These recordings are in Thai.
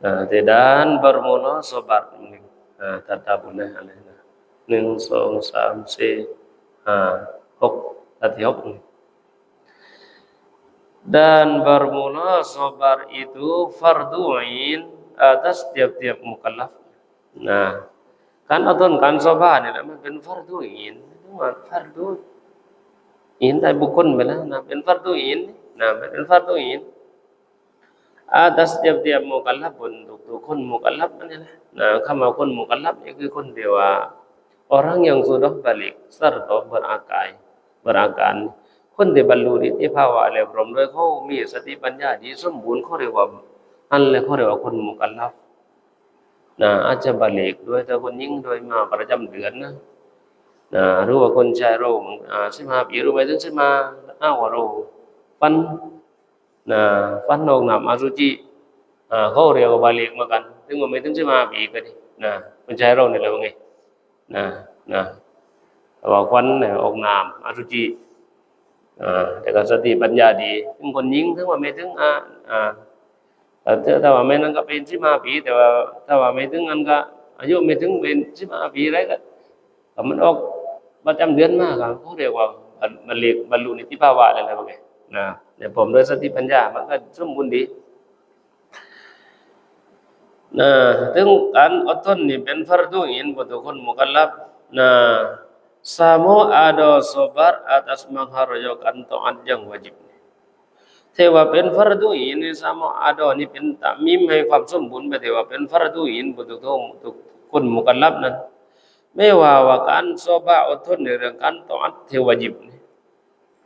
nah, dan bermula sobat ini nah, tata boleh alih nah song sam si eh, nah, hok tati hok ini dan bermula sobar itu farduin atas tiap-tiap mukallaf. Nah, kan atau kan sobar ini namanya bin farduin. Itu farduin. Ini tapi bukan bila, nah bin farduin. Nah, bin farduin. Ben fardu ain. Itu mah fardu. In tai bukan bela nah ben fardu ain. Nah, ben fardu ain. atas tiap-tiap mukallaf untuk คนมุกัลลับนี่แหละนะคำว่าคนมุกัลลับนี่คือคนที่ว่า orang yang sudah balik serta berakal berakan คนที่บรรลุนิติภาวะแล้วพร้อมด้วยเขามีสติปัญญาที่สมบูรณ์เขาเรียกว่าอันเลยเขาเรียกว่าคนมุกัลลับนะอาจจะบาลิกด้วยแต่คนยิ่งโดยมาประจำเดือนนะนะรือว่าคนชายเราอ่าสิบห้าปีรู้ไหมถึงสิบห้าอ้าวเราฟัน นะฟันออกน้ำอสุจิอ่าเขาเรียกว่าบาลิกเหมือนกัน ถึงว่าไม่ถึงสิบห้าปีก็ดีนะคนชายเราเนี่ยเราไงนะนะว่าฟันเนี่ยออกน้ำอาสุจิอ่าแต่ก็สติปัญญาดีถึงคนยิ่งถึงว่าไม่ถึงอ่าอ่าแต่ถ้าว่าไม่นั้นก็เป็นสิบห้าปีแต่ว่าถ้าว่าไม่ถึงนั้นก็ อายุไม่ถึงเป็นสิบห้าปีอะไรก็มันออกประจำเดือนมากครับเขาเรียกว่าบรรลุบรรลุนิติภาวะอะไรนะพวกนี้นะ เนี่ผมด้วยสติปัญญา มันก็สมบูรณ์ดี Nah, kan oton ni ben fardu in butuh kon mukallaf. Nah, samo ada sobar atas mengharoyokan taat yang wajib. เทว่าเป็นฟารดูอินนี่สามอาดอนี่เป็นตามิมให้ความสมบูรณ์ไปเทว่าเป็นฟารดูอินบุตุกทุกทุกคนมุกัลลับนั้นไม่ว่าว่าการโซบะอดทนในเรื่องการต่ออัดเทวาจิบนี่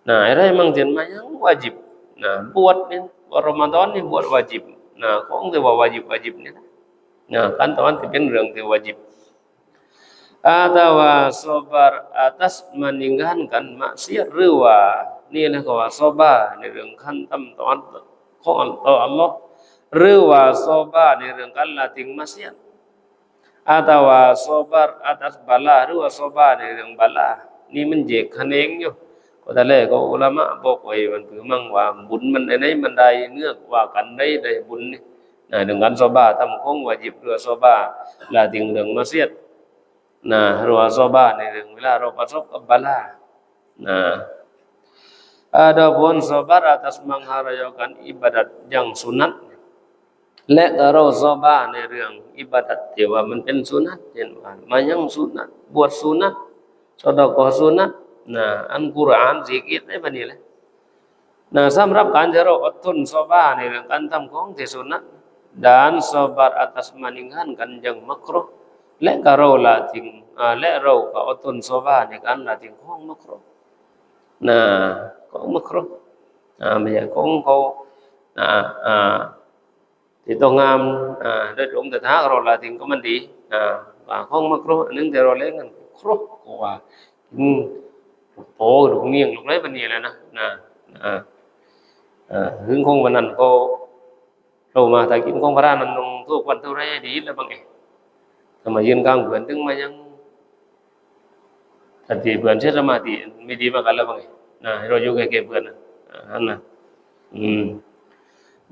นะอะไรมั่งเจนมายังวาจิบ นะบวชนี่รอมฎอนนี่บวชวาจิบนะของเทว่าวาจิบวาจิบนี่นะ Nah, kan teman tipin yang wajib. Atau sobar atas meninggalkan maksiat rewa. Ni lah kau sobar ni yang kan tam teman kau Allah. Rewa sobar ni yang kan lating maksiat. Atau sobar atas bala rewa sobar ni yang bala. Ni menjek kaneng yo. ก็แต่แรกก็อุลามะบอกไว้มันคือมั่งว่าบุญมันในไหนมันไดเนื้อว่ากันได้ได้บุญนี่นะดึงกันซอบาทำคงว่าหยิบเรือซอบาลาติงเรื่องมาเสียดนะรัวซอบาในเรื่องเวลาเราประสบกับบาลานะอาดาบน sabar atas mengharayakan ibadat yang sunat และเราซอบาในเรื่องอิบาดัตที่ว่ามันเป็นสุนัตเช่นว่ามายังสุนัตบวชสุนัตสอดก็สุนัต นะอันกุรอานสิกิตได้บันนี้แหละนะสำหรับการที่เราอดทนซอบาในเรื่องการทำของที่สุนัต dan sabar atas meninggalkan yang makruh le karo la ting le ro ka otun soba ni kan la ting kong makruh nah kong makruh à bây giờ cũng cô à à thì tôi ngam à để chúng ta tháo rồi là tiền của mình đi à và không mắc rồi nhưng thì rồi lấy ngân khóc của bộ được nghiêng lúc lấy bên này là nè à à hướng không bên นั้น cô เรามาถ้ากินของพระนันนงทุกวันทุกไรดีแล้วบางเองทำไมยืนกลางเพื่อนถึงมายังถ้าที่เพื่อนเชื่อสมาธิไม่ดีมากันแล้วบางเองนะเราอยู่แก่เพื่อนนะอันนั้นอืม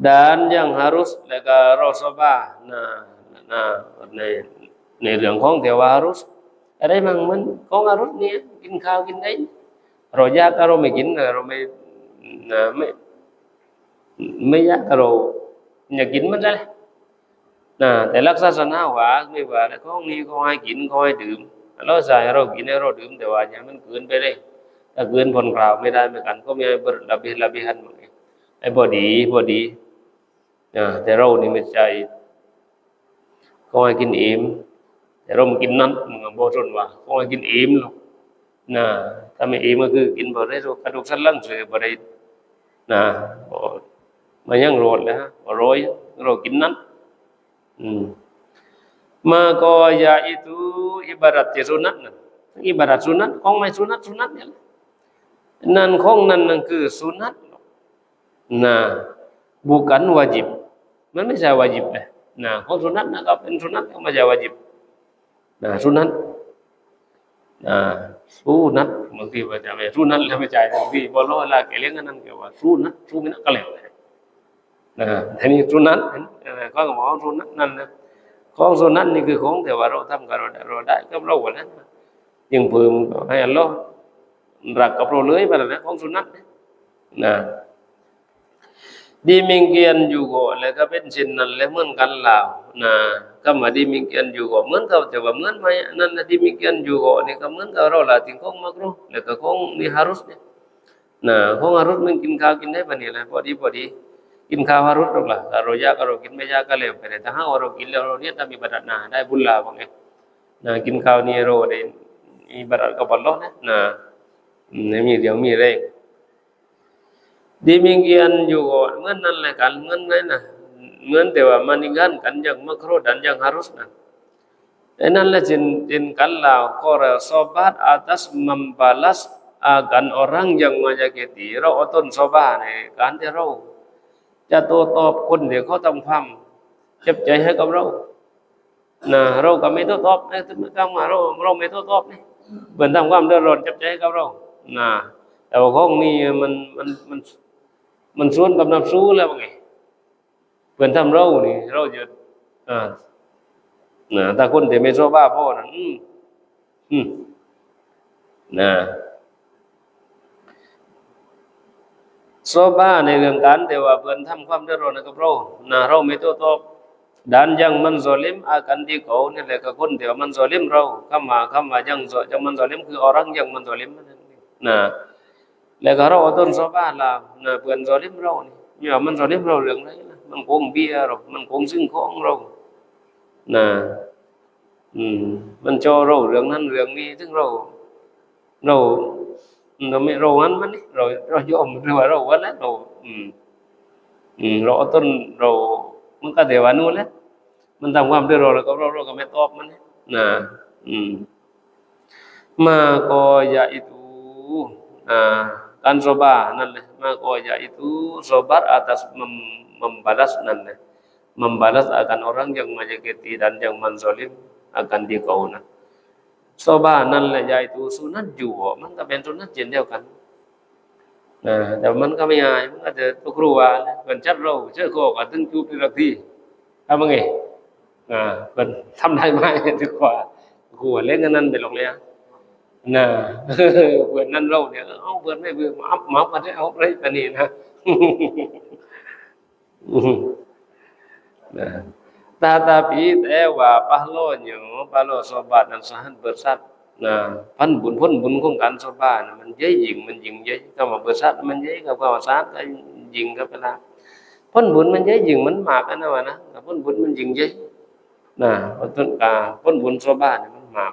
dan yang harus lega rosoba nah nah ในในเรื่องของเทวารุสอะไรมั่งมันของอารุสเนี่ยกินข้าวกินได้ เรายากเราไม่กินเราไม่ไม่ไม่ยากเรา nhà kín mất ra nè แต่ลักษณะสนาว่าไม่ว่าแล้วของนี้เขาให้กินเขาให้ดื่มเราใส่เรากินเราดื่มแต่ว่าเนี่ยมันเกินไปเลยถ้าเกินผลกล่าวไม่ได้เหมือนกันก็มีบระเบียระเบียนเหมือนกันไอ้บอดีบอดีนะแต่เรานี่ไม่ใจเขาให้กินอิ่มแต่เราไม่กินนั้นมันบอกนว่าเขาให้กินอิ่มหรอก นะทำาไม่อิ่มก็คือกินบริสุทธิ์กระดูกสันหลังเสือบริสุได้นะมันยังโรดเลยฮะร้อยเรากินนั้นอืมมาก็ยาอิทุอิบารัตสุนัตนะอิบารัตสุนัตของไม่สุนัตสุนัตเนี่ยนั่นของนั่นนั่นคือสุนัตนะ bukan wajib มันไม่ใช่วาจิบเลยนะของสุนัตนะก็เป็นสุนัตก็ไม่ใช่วาจิบนะสุนัต สุนัตบางทีว่าจะไปสุนัตแล้วไม่ใช่บางทีบอลโลลาเกลี้ยงนั่นก็ว่าสุนัตสุมินะก็แล้วนะทีนี้สุนัตก็ก็บอกสุนัตนั่นนะของสุนัตนี่คือของแต่ว่าเราทำกับเราได้เราได้ก็เราวันนั้นยังเพิ่มให้อัลลอฮ์รักกับเราเลยไปแล้วนะของสุนัตนะ demikian juga แล้วก็เป็นเช่นนั้นและเหมือนกันแล้วนะคำว่า demikian juga เหมือนกับแต่ว่าเหมือนไหมนั่นนะ demikian juga นี่ก็เหมือนกับเราละทิ้งของมักรุแล้วก็ของนี่ harusnya นะของ harus มันกินข้าวกินได้ปะเนี่ยแหละพอดีพอดีกินข้าว harus หรอกล่ะเราอยากเรากินไม่อยากก็แล้วไปแต่ถ้าหากเรากินแล้วเราเนี่ยถ้ามีบัตรนะได้บุญลาบางไงนะกินข้าวนี่เราได้มีบัตรกับอัลลอฮ์นะนะนี่มีเดี๋ยวมีแรง ดีมีเกียนอยู่เหมือนนั่นแหละกันเหมือนไงนะเหมือนแต่ว่ามันงานกันอย่างมากรูดันอย่างฮารุสนะไอ้นั่นแหละจินจินกันลาวก็เราสอบาดอาตัสมัมบาลัสอากันอรังยังมาจากเตีเราอาต้นสอบาในการที่เราจะตัวตอบคนเดี๋ยวเขาต้องามเจ็บใจให้กับเรานะเราก็ไม่ตัวตอบนะถึงกลางมาเราเราไม่ตัวตอบนี่เหมือนทำความเดือดร้อนเจ็บใจให้กับเรานะแต่ว่าของนี้มันมันมัน มันสวนกับน้ำสู้แล้วไงเพื่อนทำเรานี่เราจะอ่านะถ้าคนแต่ไม่ชอบบ้าพ่อนั้นอืมอืมนะชอบบ้าในเรื่องการแต่ว่าเพื่อนทำความได้อดร้อนกับเรานะเราไม่โต้ตอบดันยังมันโซลิมอาการที่เขาเนี่ยแหละกับคนแต่ว่ามันโซลิมเราข้ามาข้ามายังโซจังมันโซลิมคืออรังยังมันโซลิมนั่นนะ แล้วก็เราอดทนสบายละนะเพื่อนสอลิมเราเนี่อย่ามันสอลิมเราเรื่องไรนะมันโกงเบียร์เรามันโกงซึ่งของเรานะอืม มันโจเราเรื่องนั้นเรื่องนี้ถึงเรา เราเราไม่เราอันมันนี่เราเรายอมหรือว่าเราวันนั้นเรา อืม อืม เราอดทนเรา มันก็เดี๋ยวนู้นแหละมันทำความเดือดร้อนแล้วก็เราเราก็ไม่ตอบมันนะอืม มาก็อย่าอีตูอ่า kan soba nan maka yaitu sobar atas mem membalas nan membalas akan orang yang menyakiti dan yang menzolim akan dikauna soba nan yaitu sunat juga man ก็เป็น sunat เช่นเดียวกันนะแต่มันก็ไม่หายมันก็จะตุกรัวเป็นชัดเราเชื่อโกก็ถึงจูบทีละทีทำยังไงอ่าเป็นทำได้ไหมดีกว่าหัวเล่นกันนั้นไปหรอกเลยอ่ะ นะเพื่อนนั่นเล่าเนี่ยเอาเพื่อนไม่เพื่อนมาอัพมาอัพมาได้เอาไรปนี่นะนะตาตาพีแต่ว่าปะโลหยอปะโลสบาทนันสหันเบิดสัตนะพันบุญพ้นบุญของการสบานมันเยอะยิงมันยิงเยอะก็มาเบิดสัตมันเยอะกับก็สัตยิงกับเวลาพ้นบุญมันเยอะยิงมันหมากอันะวะนะพ้นบุญมันยิงเยอะนะพ้นกาพ้นบุญสบานมันหมาก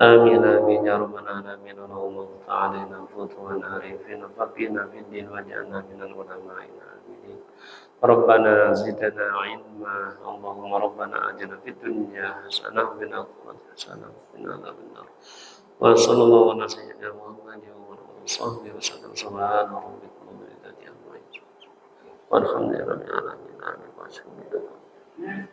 آمين آمين يا رب العالمين اللهم اغفر علينا فتوى عارفين فقنا في الدين واجعلنا من العلماء العاملين ربنا زدنا علما اللهم ربنا آتنا في الدنيا حسنة وفي الآخرة حسنة وقنا عذاب النار وصلى الله على سيدنا محمد وعلى وصحبه وسلم سبحان ربك رب العزة عما يصفون والحمد لله رب العالمين آمين